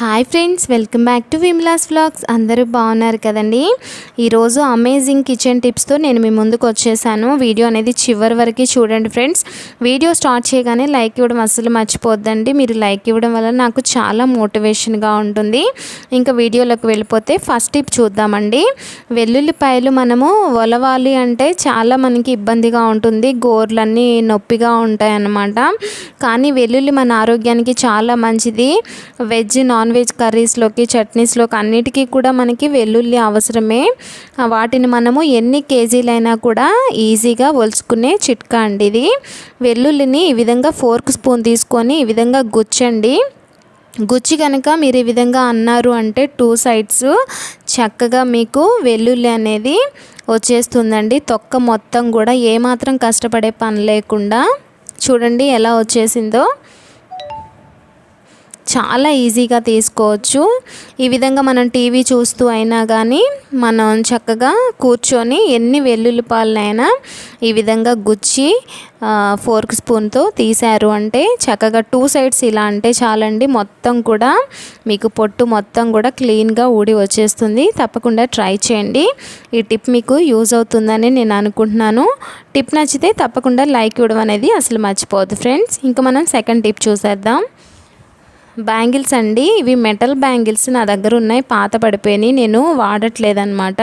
Hi friends welcome back to Vimla's vlogs. అందరూ బాగున్నారు కదండి? ఈరోజు అమేజింగ్ కిచెన్ టిప్స్తో నేను మీ ముందుకు వచ్చేసాను. వీడియో అనేది చివరి వరకు చూడండి ఫ్రెండ్స్. వీడియో స్టార్ట్ చేయగానే లైక్ ఇవ్వడం అసలు మర్చిపోద్దండి. మీరు లైక్ ఇవ్వడం వల్ల నాకు చాలా మోటివేషన్గా ఉంటుంది. ఇంకా వీడియోలోకి వెళ్ళిపోతే ఫస్ట్ టిప్ చూద్దామండి. వెల్లుల్లిపాయలు మనము ఒలవాలి అంటే చాలా మనకి ఇబ్బందిగా ఉంటుంది. గోర్లన్నీ నొప్పిగా ఉంటాయి అన్నమాట కానీ వెల్లుల్లి మన ఆరోగ్యానికి చాలా మంచిది. వెజ్ నాన్ వెజ్ కర్రీస్లోకి చట్నీస్లోకి అన్నిటికీ కూడా మనకి వెల్లుల్లి అవసరమే. వాటిని మనము ఎన్ని కేజీలైనా కూడా ఈజీగా ఒలుచుకునే చిట్కా అండి ఇది. వెల్లుల్లిని ఈ విధంగా ఫోర్క్ స్పూన్ తీసుకొని ఈ విధంగా గుచ్చండి. గుచ్చి కనుక మీరు ఈ విధంగా అన్నారు అంటే టూ సైడ్స్ చక్కగా మీకు వెల్లుల్లి అనేది వచ్చేస్తుందండి. తొక్క మొత్తం కూడా ఏమాత్రం కష్టపడే పని లేకుండా. చూడండి ఎలా వచ్చేసిందో. చాలా ఈజీగా తీసుకోవచ్చు. ఈ విధంగా మనం టీవీ చూస్తూ అయినా కానీ మనం చక్కగా కూర్చొని ఎన్ని వెల్లుల్లిపాలనైనా ఈ విధంగా గుచ్చి ఫోర్క్ స్పూన్తో తీశారు అంటే చక్కగా టూ సైడ్స్ ఇలా అంటే చాలండి. మొత్తం కూడా మీకు పొట్టు మొత్తం కూడా క్లీన్గా ఊడి వచ్చేస్తుంది. తప్పకుండా ట్రై చేయండి. ఈ టిప్ మీకు యూజ్ అవుతుందని నేను అనుకుంటున్నాను. టిప్ నచ్చితే తప్పకుండా లైక్ ఇవ్వడం అనేది అసలు మర్చిపోవద్దు ఫ్రెండ్స్. ఇంకా మనం సెకండ్ టిప్ చూసేద్దాం. బ్యాంగిల్స్ అండి. ఇవి మెటల్ బ్యాంగిల్స్ నా దగ్గర ఉన్నాయి. పాత పడిపోయినాయి. నేను వాడట్లేదన్నమాట.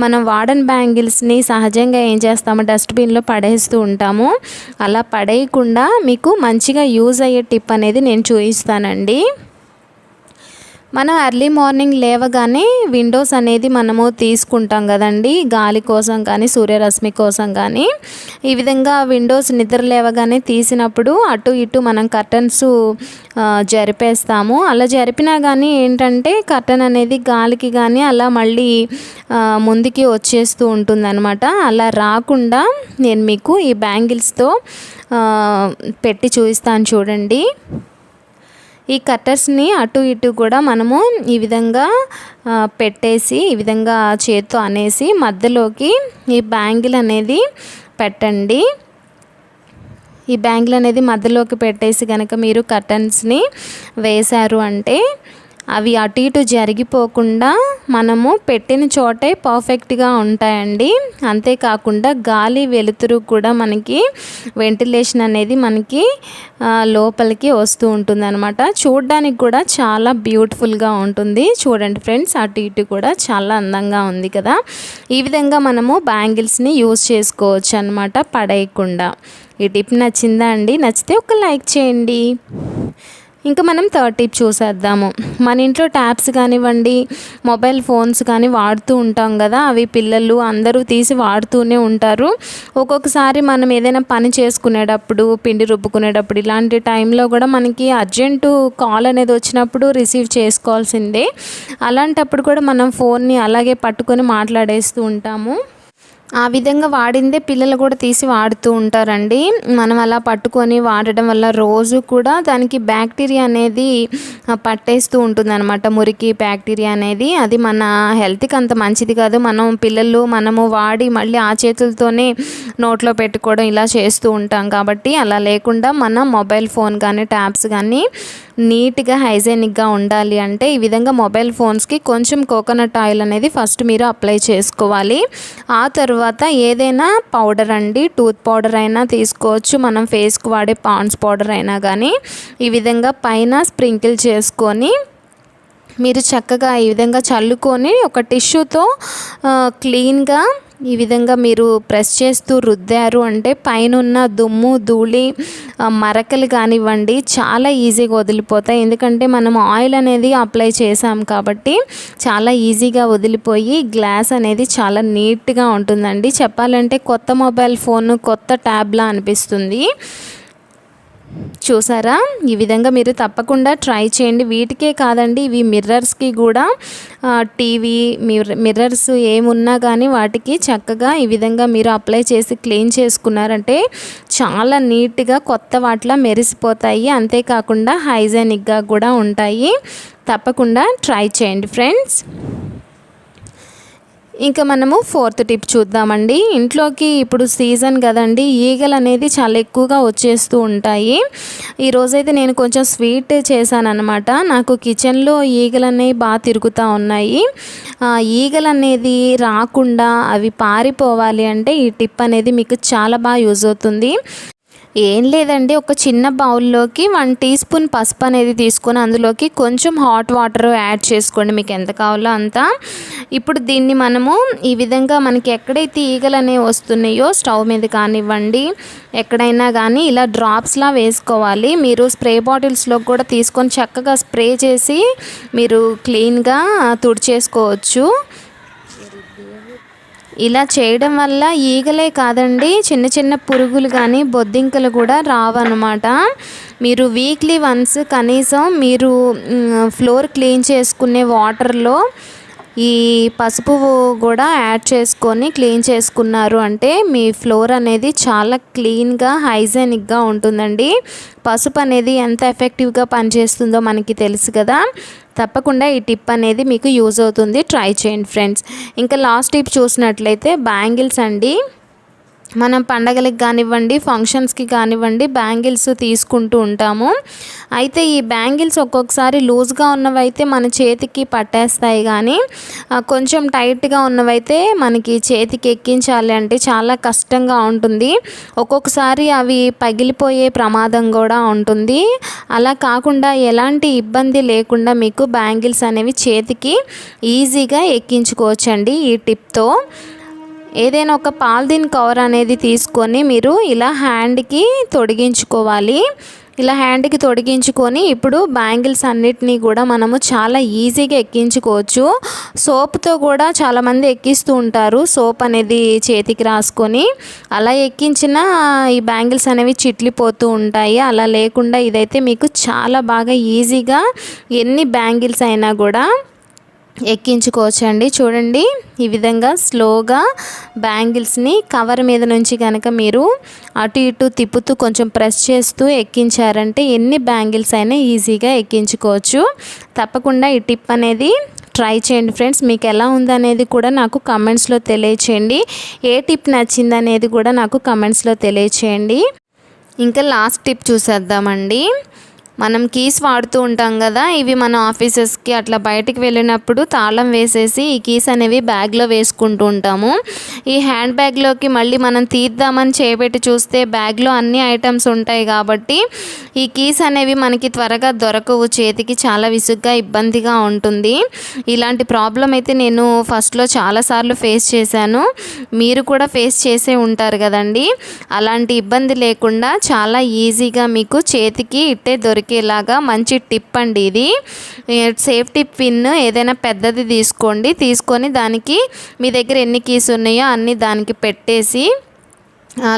మనం వాడని బ్యాంగిల్స్ని సహజంగా ఏం చేస్తాము డస్ట్బిన్లో పడేస్తూ ఉంటాము. అలా పడేయకుండా మీకు మంచిగా యూజ్ అయ్యే టిప్ అనేది నేను చూపిస్తానండి. మనం ఎర్లీ మార్నింగ్ లేవగానే విండోస్ అనేది మనము తీసుకుంటాం కదండి. గాలి కోసం కానీ సూర్యరశ్మి కోసం కానీ. ఈ విధంగా విండోస్ నిద్ర లేవగానే తీసినప్పుడు అటు ఇటు మనం కర్టన్స్ జరిపేస్తాము. అలా జరిపినా కానీ ఏంటంటే కర్టన్ అనేది గాలికి కానీ అలా మళ్ళీ ముందుకి వచ్చేస్తూ ఉంటుందన్నమాట. అలా రాకుండా నేను మీకు ఈ బ్యాంగిల్స్తో పెట్టి చూపిస్తాను చూడండి. ఈ కట్టర్స్ని అటు ఇటు కూడా మనము ఈ విధంగా పెట్టేసి ఈ విధంగా చేత్తో అనేసి మధ్యలోకి ఈ బ్యాంగిల్ అనేది పెట్టండి. ఈ బ్యాంగిల్ అనేది మధ్యలోకి పెట్టేసి కనుక మీరు కర్టన్స్ని వేశారు అంటే అవి అటు ఇటు జరిగిపోకుండా మనము పెట్టిన చోటే పర్ఫెక్ట్గా ఉంటాయండి. అంతేకాకుండా గాలి వెలుతురు కూడా మనకి వెంటిలేషన్ అనేది మనకి లోపలికి వస్తూ ఉంటుంది అనమాట చూడడానికి కూడా చాలా బ్యూటిఫుల్గా ఉంటుంది. చూడండి ఫ్రెండ్స్ అటు ఇటు కూడా చాలా అందంగా ఉంది కదా. ఈ విధంగా మనము బ్యాంగిల్స్ని యూజ్ చేసుకోవచ్చు అనమాట పడేయకుండా. ఈ టిప్ నచ్చిందా అండి? నచ్చితే ఒక లైక్ చేయండి. ఇంకా మనం థర్డ్ టిప్ చూసేద్దాము. మన ఇంట్లో ట్యాబ్స్ కానివ్వండి మొబైల్ ఫోన్స్ కానీ వాడుతూ ఉంటాం కదా అవి పిల్లలు అందరూ తీసి వాడుతూనే ఉంటారు. ఒక్కొక్కసారి మనం ఏదైనా పని చేసుకునేటప్పుడు పిండి రుబ్బుకునేటప్పుడు ఇలాంటి టైంలో కూడా మనకి అర్జెంటు కాల్ అనేది వచ్చినప్పుడు రిసీవ్ చేసుకోవాల్సిందే. అలాంటప్పుడు కూడా మనం ఫోన్ని అలాగే పట్టుకొని మాట్లాడేస్తూ ఉంటాము. ఆ విధంగా వాడిందే పిల్లలు కూడా తీసి వాడుతూ ఉంటారండి. మనం అలా పట్టుకొని వాడడం వల్ల రోజు కూడా దానికి బ్యాక్టీరియా అనేది పట్టేస్తూ ఉంటుంది అనమాట మురికి బ్యాక్టీరియా అనేది. అది మన హెల్త్కి అంత మంచిది కాదు. మనం పిల్లలు మనము వాడి మళ్ళీ ఆ చేతులతోనే నోట్లో పెట్టుకోవడం ఇలా చేస్తూ ఉంటాం కాబట్టి అలా లేకుండా మన మొబైల్ ఫోన్ కానీ ట్యాబ్స్ కానీ నీట్గా హైజెనిక్గా ఉండాలి అంటే ఈ విధంగా మొబైల్ ఫోన్స్కి కొంచెం కోకోనట్ ఆయిల్ అనేది ఫస్ట్ మీరు అప్లై చేసుకోవాలి. ఆ తర్వాత తర్వాత ఏదైనా పౌడర్ అండి టూత్ పౌడర్ అయినా తీసుకోవచ్చు. మనం ఫేస్కి వాడే పాండ్స్ పౌడర్ అయినా కానీ ఈ విధంగా పైన స్ప్రింకిల్ చేసుకొని మీరు చక్కగా ఈ విధంగా చల్లుకొని ఒక టిష్యూతో క్లీన్గా ఈ విధంగా మీరు ప్రెస్ చేస్తూ రుద్దారు అంటే పైన దుమ్ము ధూళి మరకలు కానివ్వండి చాలా ఈజీగా వదిలిపోతాయి. ఎందుకంటే మనం ఆయిల్ అనేది అప్లై చేసాం కాబట్టి చాలా ఈజీగా వదిలిపోయి గ్లాస్ అనేది చాలా నీట్గా ఉంటుందండి. చెప్పాలంటే కొత్త మొబైల్ ఫోన్ కొత్త ట్యాబ్లా అనిపిస్తుంది. చూసారా? ఈ విధంగా మీరు తప్పకుండా ట్రై చేయండి. వీటికే కాదండి ఇవి మిర్రర్స్కి కూడా టీవీ మిర్రర్స్ ఏమున్నా కానీ వాటికి చక్కగా ఈ విధంగా మీరు అప్లై చేసి క్లీన్ చేసుకున్నారంటే చాలా నీట్గా కొత్త వాటిలా మెరిసిపోతాయి. అంతేకాకుండా హైజెనిక్గా కూడా ఉంటాయి. తప్పకుండా ట్రై చేయండి ఫ్రెండ్స్. ఇంకా మనము ఫోర్త్ టిప్ చూద్దామండి. ఇంట్లోకి ఇప్పుడు సీజన్ కదండి ఈగలు అనేది చాలా ఎక్కువగా వచ్చేస్తూ ఉంటాయి. ఈరోజైతే నేను కొంచెం స్వీట్ చేశాను అనమాట నాకు కిచెన్లో ఈగలు అనేవి బాగా తిరుగుతూ ఉన్నాయి. ఈగలు అనేది రాకుండా అవి పారిపోవాలి అంటే ఈ టిప్ అనేది మీకు చాలా బాగా యూజ్ అవుతుంది. ఏం లేదండి ఒక చిన్న బౌల్లోకి వన్ టీ స్పూన్ పసుపు అనేది తీసుకొని అందులోకి కొంచెం హాట్ వాటర్ యాడ్ చేసుకోండి మీకు ఎంత కావాలో అంత. ఇప్పుడు దీన్ని మనము ఈ విధంగా మనకి ఎక్కడైతే ఈగలు అనేవి వస్తున్నాయో స్టవ్ మీద కానివ్వండి ఎక్కడైనా కానీ ఇలా డ్రాప్స్లా వేసుకోవాలి. మీరు స్ప్రే బాటిల్స్లో కూడా తీసుకొని చక్కగా స్ప్రే చేసి మీరు క్లీన్గా తుడిచేసుకోవచ్చు. ఇలా చేయడం వల్ల ఈగలే కాదండి. చిన్న చిన్న పురుగులు కానీ బొద్దింకలు కూడా రావన్నమాట. మీరు వీక్లీ వన్స్ కనీసం మీరు ఫ్లోర్ క్లీన్ చేసుకునే వాటర్లో ఈ పసుపు కూడా యాడ్ చేసుకొని క్లీన్ చేసుకున్నారు అంటే మీ ఫ్లోర్ అనేది చాలా క్లీన్గా హైజెనిక్గా ఉంటుందండి. పసుపు అనేది ఎంత ఎఫెక్టివ్గా పనిచేస్తుందో మనకి తెలుసు కదా. తప్పకుండా ఈ టిప్ అనేది మీకు యూజ్ అవుతుంది. ట్రై చేయండి ఫ్రెండ్స్. ఇంకా లాస్ట్ టిప్ చూసినట్లయితే బ్యాంగిల్స్ అండి. మనం పండగలకు కానివ్వండి ఫంక్షన్స్కి కానివ్వండి బ్యాంగిల్స్ తీసుకుంటూ ఉంటాము. అయితే ఈ బ్యాంగిల్స్ ఒక్కొక్కసారి లూజ్గా ఉన్నవైతే మన చేతికి పట్టేస్తాయి కానీ కొంచెం టైట్గా ఉన్నవైతే మనకి చేతికి ఎక్కించాలి అంటే చాలా కష్టంగా ఉంటుంది. ఒక్కొక్కసారి అవి పగిలిపోయే ప్రమాదం కూడా ఉంటుంది. అలా కాకుండా ఎలాంటి ఇబ్బంది లేకుండా మీకు బ్యాంగిల్స్ అనేవి చేతికి ఈజీగా ఎక్కించుకోవచ్చండి ఈ టిప్తో ఏదైనా ఒక పాలిథిన్ కవర్ అనేది తీసుకొని మీరు ఇలా హ్యాండ్కి తొడిగించుకోవాలి. ఇలా హ్యాండ్కి తొడిగించుకొని ఇప్పుడు బ్యాంగిల్స్ అన్నిటినీ కూడా మనము చాలా ఈజీగా ఎక్కించుకోవచ్చు. సోప్తో కూడా చాలామంది ఎక్కిస్తూ ఉంటారు. సోప్ అనేది చేతికి రాసుకొని అలా ఎక్కించిన ఈ బ్యాంగిల్స్ అనేవి చిట్లిపోతూ ఉంటాయి. అలా లేకుండా ఇదైతే మీకు చాలా బాగా ఈజీగా ఎన్ని బ్యాంగిల్స్ అయినా కూడా ఎక్కించుకోవచ్చండి. చూడండి ఈ విధంగా స్లోగా బ్యాంగిల్స్ని కవర్ మీద నుంచి కనుక మీరు అటు ఇటు తిప్పుతూ కొంచెం ప్రెస్ చేస్తూ ఎక్కించారంటే ఎన్ని బ్యాంగిల్స్ అయినా ఈజీగా ఎక్కించుకోవచ్చు. తప్పకుండా ఈ టిప్ అనేది ట్రై చేయండి ఫ్రెండ్స్. మీకు ఎలా ఉందనేది కూడా నాకు కమెంట్స్లో తెలియచేయండి. ఏ టిప్ నచ్చింది అనేది కూడా నాకు కమెంట్స్లో తెలియచేయండి. ఇంకా లాస్ట్ టిప్ చూసేద్దామండి. మనం కీస్ వాడుతూ ఉంటాం కదా ఇవి మన ఆఫీసెస్కి అట్లా బయటికి వెళ్ళినప్పుడు తాళం వేసేసి ఈ కీస్ అనేవి బ్యాగ్లో వేసుకుంటూ ఉంటాము. ఈ హ్యాండ్ బ్యాగ్లోకి మళ్ళీ మనం తీద్దామని చేపెట్టి చూస్తే బ్యాగ్లో అన్ని ఐటమ్స్ ఉంటాయి కాబట్టి ఈ కీస్ అనేవి మనకి త్వరగా దొరకవు చేతికి చాలా విసుగ్గా ఇబ్బందిగా ఉంటుంది. ఇలాంటి ప్రాబ్లం అయితే నేను ఫస్ట్లో చాలాసార్లు ఫేస్ చేశాను. మీరు కూడా ఫేస్ చేసే ఉంటారు కదండి. అలాంటి ఇబ్బంది లేకుండా చాలా ఈజీగా మీకు చేతికి ఇట్టే దొరికి దొరికేలాగా మంచి టిప్ అండి ఇది. సేఫ్టీ పిన్ ఏదైనా పెద్దది తీసుకోండి. తీసుకొని దానికి మీ దగ్గర ఎన్ని కీస్ ఉన్నాయో అన్నీ దానికి పెట్టేసి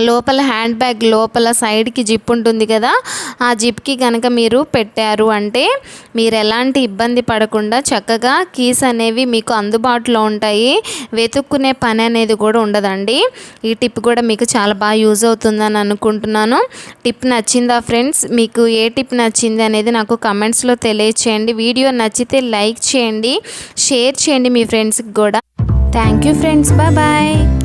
లోపల హ్యాండ్ బ్యాగ్ లోపల సైడ్కి జిప్ ఉంటుంది కదా ఆ జిప్కి కనుక మీరు పెట్టారు అంటే మీరు ఎలాంటి ఇబ్బంది పడకుండా చక్కగా కీస్ అనేవి మీకు అందుబాటులో ఉంటాయి. వెతుక్కునే పని అనేది కూడా ఉండదండి. ఈ టిప్ కూడా మీకు చాలా బాగా యూజ్ అవుతుందని అనుకుంటున్నాను. టిప్ నచ్చిందా ఫ్రెండ్స్? మీకు ఏ టిప్ నచ్చింది అనేది నాకు కమెంట్స్లో తెలియచేయండి. వీడియో నచ్చితే లైక్ చేయండి షేర్ చేయండి మీ ఫ్రెండ్స్కి కూడా. Thank you friends. Bye bye.